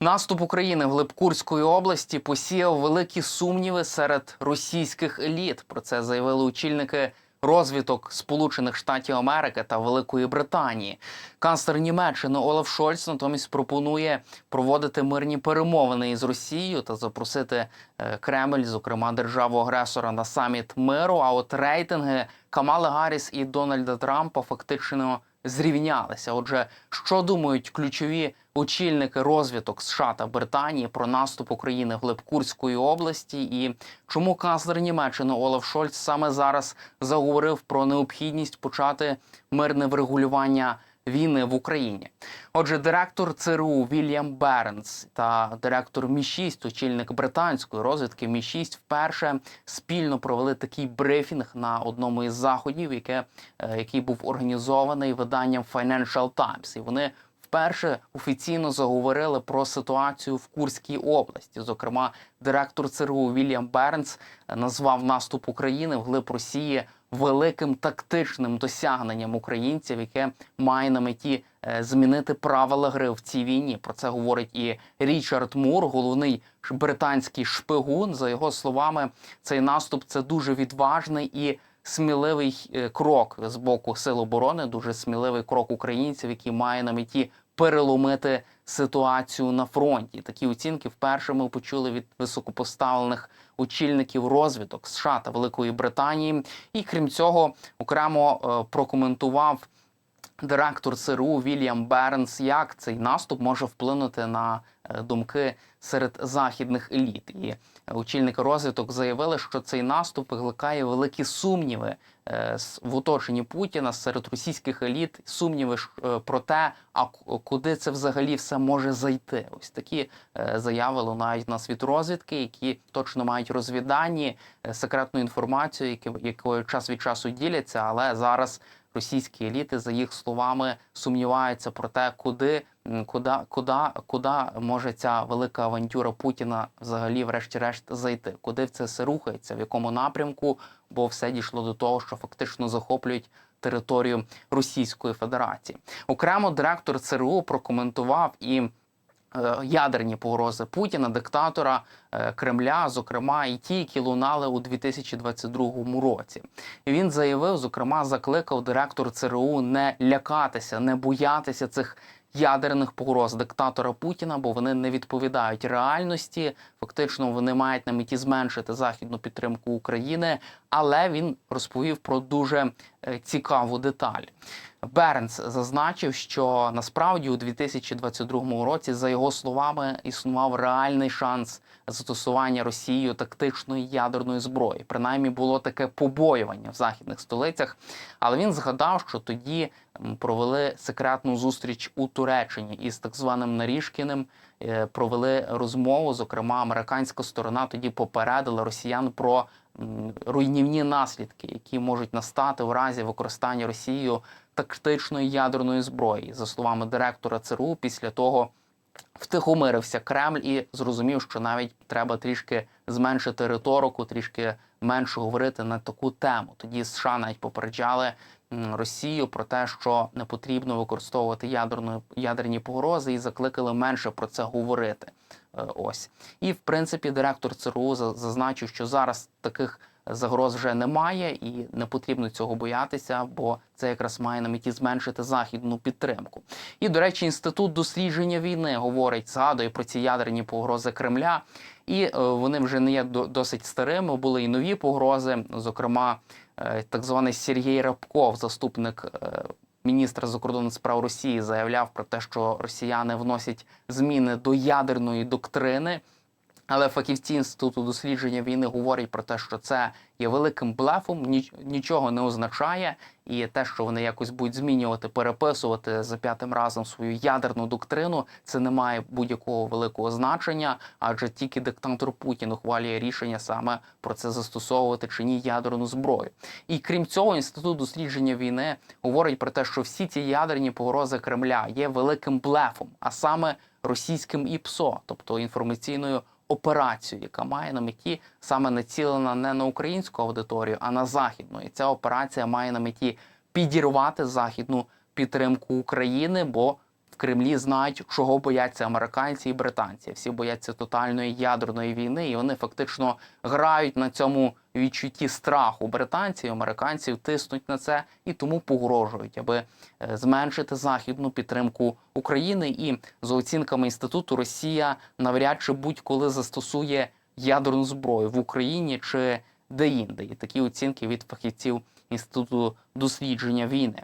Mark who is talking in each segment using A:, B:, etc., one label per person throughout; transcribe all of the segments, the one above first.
A: Наступ України в Липкурської області посіяв великі сумніви серед російських еліт. Про це заявили очільники розвиток Сполучених Штатів Америки та Великої Британії. Канцлер Німеччини Олаф Шольц натомість пропонує проводити мирні перемовини із Росією та запросити е, Кремль, зокрема державу агресора, на саміт миру. А от рейтинги Камали Гарріс і Дональда Трампа фактично зрівнялися. Отже, що думають ключові очільники розвиток США та Британії про наступ України в Лепкурської області, і чому канцлер Німеччини Олаф Шольц саме зараз заговорив про необхідність почати мирне врегулювання війни в Україні? Отже, директор ЦРУ Вільям Бернс та директор Мі 6 очільник британської розвідки Мі 6 вперше спільно провели такий брифінг на одному із заходів, яке, е, який був організований виданням Financial Times. І вони вперше офіційно заговорили про ситуацію в Курській області. Зокрема, директор ЦРУ Вільям Бернс е, назвав наступ України вглиб Росії великим тактичним досягненням українців, яке має на меті е, змінити правила гри в цій війні. Про це говорить і Річард Мур, головний британський шпигун. За його словами, цей наступ це дуже відважний і сміливий е, крок з боку сил оборони, дуже сміливий крок українців, який має на меті переломити ситуацію на фронті. Такі оцінки вперше ми почули від високопоставлених очільників розвиток США та Великої Британії. І крім цього, окремо е, прокоментував директор ЦРУ Вільям Бернс, як цей наступ може вплинути на е, думки серед західних еліт. І очільники розвиток заявили, що цей наступ викликає великі сумніви е, в оточенні Путіна серед російських еліт. Сумніви е, про те, а куди це взагалі все може зайти. Ось такі е, заяви лунають на світ розвідки, які точно мають розвіддані, е, секретну інформацію, якою час від часу діляться, але зараз російські еліти, за їх словами, сумніваються про те, куди, куди, куди, куди може ця велика авантюра Путіна взагалі, врешті-решт, зайти, куди це все рухається, в якому напрямку, бо все дійшло до того, що фактично захоплюють територію Російської Федерації. Окремо директор ЦРУ прокоментував і е, ядерні погрози Путіна, диктатора е, Кремля, зокрема і ті, які лунали у 2022 році. Він заявив, зокрема, закликав директор ЦРУ не лякатися, не боятися цих ядерних погроз диктатора Путіна, бо вони не відповідають реальності. Фактично, вони мають на меті зменшити західну підтримку України. Але він розповів про дуже цікаву деталь. Бернс зазначив, що насправді у 2022 році, за його словами, існував реальний шанс застосування Росією тактичної ядерної зброї. Принаймні було таке побоювання в західних столицях. Але він згадав, що тоді провели секретну зустріч у Туреччині із так званим Наріжкіним. е, Провели розмову. Зокрема, американська сторона тоді попередила росіян про руйнівні наслідки, які можуть настати в разі використання Росією тактичної ядерної зброї. За словами директора ЦРУ, після того втихомирився Кремль і зрозумів, що навіть треба трішки зменшити риторику, трішки менше говорити на таку тему. Тоді США навіть попереджали Росію про те, що не потрібно використовувати ядерну ядерні погрози, і закликали менше про це говорити. Е, Ось і в принципі директор ЦРУ зазначив, що зараз таких загроз вже немає, і не потрібно цього боятися, бо це якраз має на меті зменшити західну підтримку. І, до речі, інститут дослідження війни говорить, згадує про ці ядерні погрози Кремля, і е, вони вже не є до- досить старими. Були і нові погрози, зокрема, так званий Сергій Рябков, заступник. міністра закордонних справ Росії заявляв про те, що росіяни вносять зміни до ядерної доктрини. Але фахівці інституту дослідження війни говорять про те, що це є великим блефом, нічого не означає, і те, що вони якось будуть змінювати, переписувати за п'ятим разом свою ядерну доктрину, це не має будь-якого великого значення, адже тільки диктатор Путін ухвалює рішення саме про це застосовувати чи ні ядерну зброю. І крім цього, інститут дослідження війни говорить про те, що всі ці ядерні погрози Кремля є великим блефом, а саме російським ІПСО, тобто інформаційною операцію, яка має на меті саме націлена не на українську аудиторію, а на західну. І ця операція має на меті підірвати західну підтримку України, бо в Кремлі знають, чого бояться американці і британці. Всі бояться тотальної ядерної війни, і вони фактично грають на цьому відчутті страху британців, американців тиснуть на це і тому погрожують, аби е, зменшити західну підтримку України. І за оцінками інституту, Росія навряд чи будь-коли застосує ядерну зброю в Україні чи де-інде. І такі оцінки від фахівців інституту дослідження війни.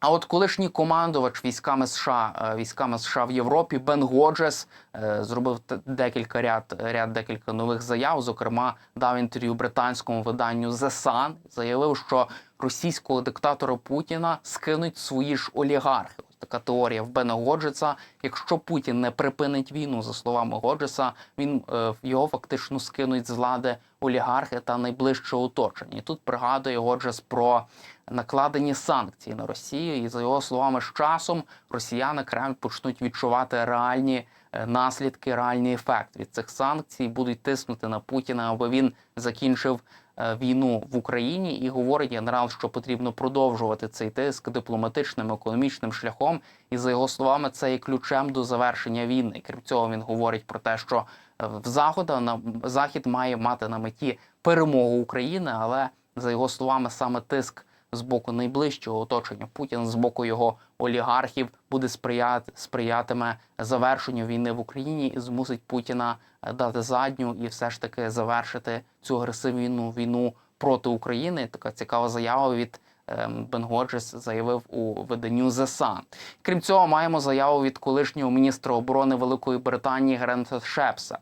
A: А от колишній командувач військами США, е, військами США в Європі Бен Годжес е, зробив декілька ряд, ряд декілька нових заяв. Зокрема, дав інтерв'ю британському виданню The Sun, заявив, що російського диктатора Путіна скинуть свої ж олігархи. Ось така теорія в Бена Годжеса. Якщо Путін не припинить війну, за словами Годжеса, він е, його фактично скинуть з влади олігархи та найближче оточення. І тут пригадує Годжес про накладені санкції на Росію, і за його словами, з часом росіяни Кремль почнуть відчувати реальні е, наслідки, реальний ефект від цих санкцій, будуть тиснути на Путіна, аби він закінчив е, війну в Україні. І говорить генерал, що потрібно продовжувати цей тиск дипломатичним, економічним шляхом. І за його словами, це є ключем до завершення війни. Крім цього, він говорить про те, що е, в захода на захід має мати на меті перемогу України, але за його словами, саме тиск з боку найближчого оточення Путіна, з боку його олігархів, буде сприяти сприятиме завершенню війни в Україні і змусить Путіна е, дати задню і все ж таки завершити цю агресивну війну проти України. Така цікава заява від. ем, Бен Годжес заявив у виданню The. Крім цього, маємо заяву від колишнього міністра оборони Великої Британії Грента Шепса.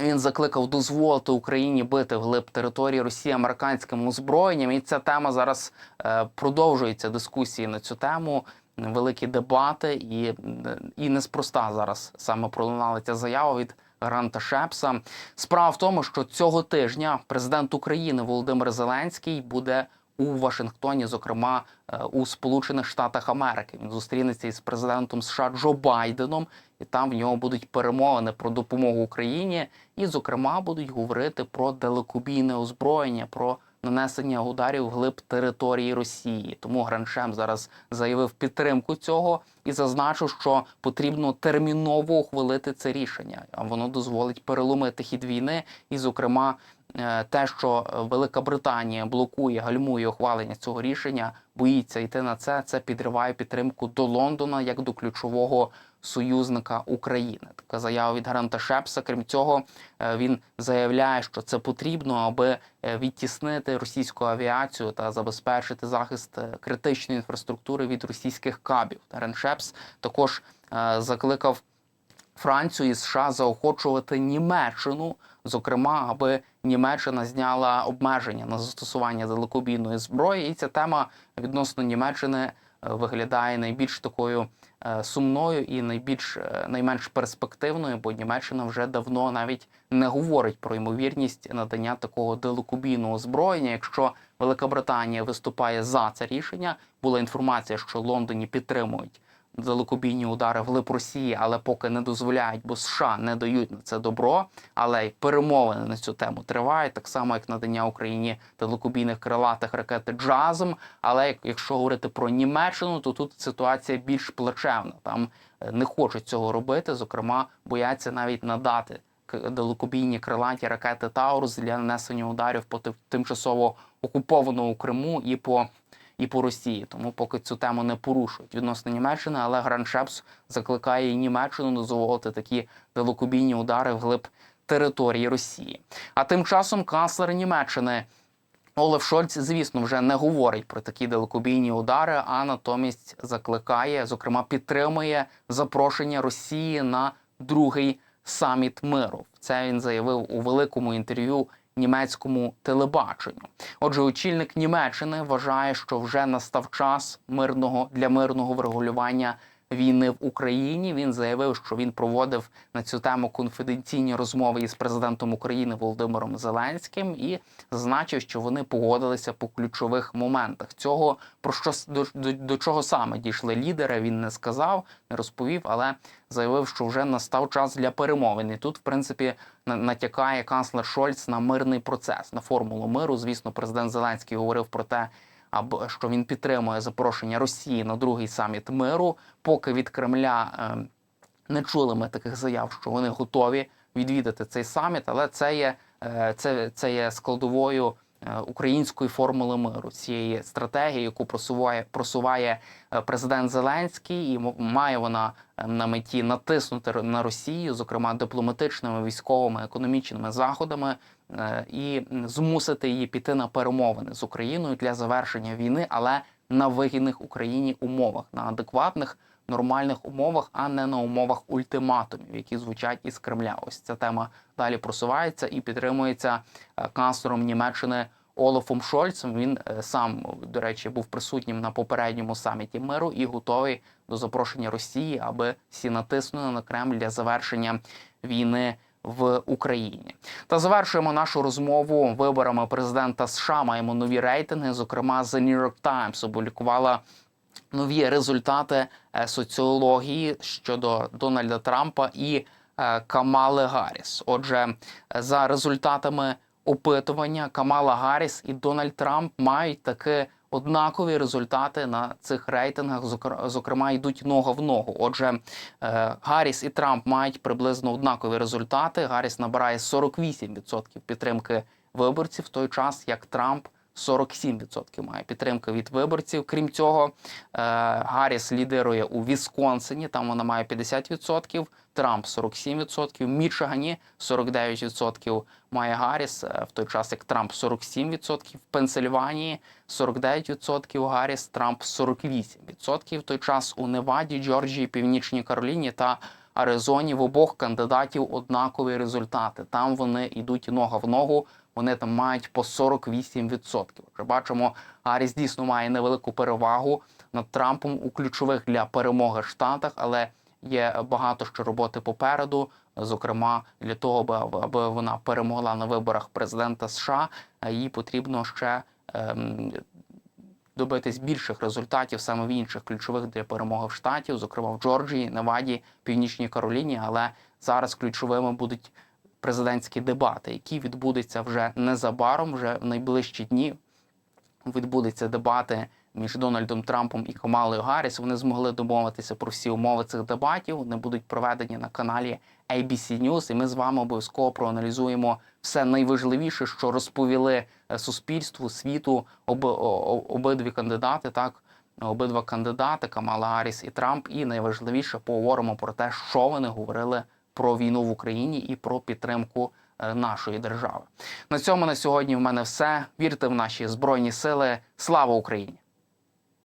A: Він закликав дозволити Україні бити вглиб території Росії американським озброєнням. І ця тема зараз е, продовжується дискусії на цю тему. Великі дебати, і, е, і неспроста зараз саме пролунала ця заява від Гранта Шепса. Справа в тому, що цього тижня президент України Володимир Зеленський буде у Вашингтоні, зокрема е, у Сполучених Штатах Америки. Він зустрінеться із президентом США Джо Байденом, і там в нього будуть перемовини про допомогу Україні, і, зокрема, будуть говорити про далекобійне озброєння, про нанесення ударів глиб території Росії. Тому Граншем зараз заявив підтримку цього і зазначив, що потрібно терміново ухвалити це рішення. А воно дозволить переломити хід війни, і, зокрема, те, що Велика Британія блокує, гальмує ухвалення цього рішення, боїться йти на це. Це підриває підтримку до Лондона як до ключового союзника України. Така заява від Гранта Шепса. Крім цього, е, він заявляє, що це потрібно, аби е, відтіснити російську авіацію та забезпечити захист е, критичної інфраструктури від російських кабів. Гран Шепс також е, закликав Францію і США заохочувати Німеччину, зокрема, аби Німеччина зняла обмеження на застосування далекобійної зброї. І ця тема відносно Німеччини е, виглядає найбільш такою е, сумною і найбільш е, найменш перспективною, бо Німеччина вже давно навіть не говорить про ймовірність надання такого далекобійного озброєння. Якщо Велика Британія виступає за це рішення, була інформація, що Лондоні підтримують далекобійні удари вглиб Росії, але поки не дозволяють, бо США не дають на це добро. Але й перемовини на цю тему тривають, так само як надання Україні далекобійних крилатих ракет «Джазм». Але якщо говорити про Німеччину, то тут ситуація більш плачевна. Там е, не хочуть цього робити. Зокрема, бояться навіть надати далекобійні крилаті ракети Таурус для нанесення ударів по ти- тимчасово окупованому Криму і по і по Росії. Тому поки цю тему не порушують відносно Німеччини, але Гран Шепс закликає Німеччину дозволити такі далекобійні удари вглиб території Росії. А тим часом канцлер Німеччини. Олаф Шольц, звісно, вже не говорить про такі далекобійні удари, а натомість закликає, зокрема, підтримує запрошення Росії на другий саміт миру. Це він заявив у великому інтерв'ю німецькому телебаченню. Отже, очільник Німеччини вважає, що вже настав час мирного для мирного врегулювання війни в Україні. Він заявив, що він проводив на цю тему конфіденційні розмови із президентом України Володимиром Зеленським і зазначив, що вони погодилися по ключових моментах. Цього про що до, до, до чого саме дійшли лідери, він не сказав, не розповів, але заявив, що вже настав час для перемовин. І тут, в принципі, натякає канцлер Шольц на мирний процес, на формулу миру. Звісно, президент Зеленський говорив про те, або що він підтримує запрошення Росії на другий саміт миру, поки від Кремля. е, не чули ми таких заяв, що вони готові відвідати цей саміт, але це є, е, це, це є складовою української формули миру, цієї стратегії, яку просуває, просуває е, президент Зеленський, і має вона е, на меті натиснути на Росію, зокрема дипломатичними, військовими, економічними заходами, е, і змусити її піти на перемовини з Україною для завершення війни, але на вигідних Україні умовах, на адекватних нормальних умовах, а не на умовах ультиматумів, які звучать із Кремля. Ось ця тема далі просувається і підтримується е, канцлером Німеччини Олафом Шольцем. Він е, сам, до речі, був присутнім на попередньому саміті миру і готовий до запрошення Росії, аби всі натиснули на Кремль для завершення війни. В Україні та завершуємо нашу розмову виборами президента США. Маємо нові рейтинги. Зокрема, The New York Times опублікувала нові результати е, соціології щодо Дональда Трампа і е, Камали Гарріс. Отже, за результатами опитування Камала Гарріс і Дональд Трамп мають таки однакові результати на цих рейтингах. зокр- Зокрема, йдуть нога в ногу. Отже, е, Гарріс і Трамп мають приблизно однакові результати. Гарріс набирає 48% підтримки виборців, в той час як Трамп 47% має підтримки від виборців. Крім цього, е, Гарріс лідирує у Вісконсині, там вона має 50%, Трамп 47%, в Мічигані 49% має Гарріс, е, в той час як Трамп 47%, в Пенсильванії 49% Гарріс, Трамп 48%, в той час у Неваді, Джорджії, Північній Кароліні та Аризоні в обох кандидатів однакові результати. Там вони йдуть нога в ногу. Вони там мають по 48%. Вже бачимо, Гарріс дійсно має невелику перевагу над Трампом у ключових для перемоги штатах, але є багато ще роботи попереду. Зокрема, для того, аби, вона перемогла на виборах президента США, їй потрібно ще ем, добитись більших результатів саме в інших ключових для перемоги в штатів, зокрема в Джорджії, Неваді, Північній Кароліні. Але зараз ключовими будуть президентські дебати, які відбудуться вже незабаром, вже в найближчі дні. Відбудуться дебати між Дональдом Трампом і Камалою Гарріс. Вони змогли домовитися про всі умови цих дебатів. Вони будуть проведені на каналі ABC News, і ми з вами обов'язково проаналізуємо все найважливіше, що розповіли е, суспільству, світу об, обидві кандидати. Так, обидва кандидати Камала Гарріс і Трамп. І найважливіше поговоримо про те, що вони говорили про війну в Україні і про підтримку е, нашої держави. На цьому на сьогодні в мене все. Вірте в наші збройні сили. Слава Україні!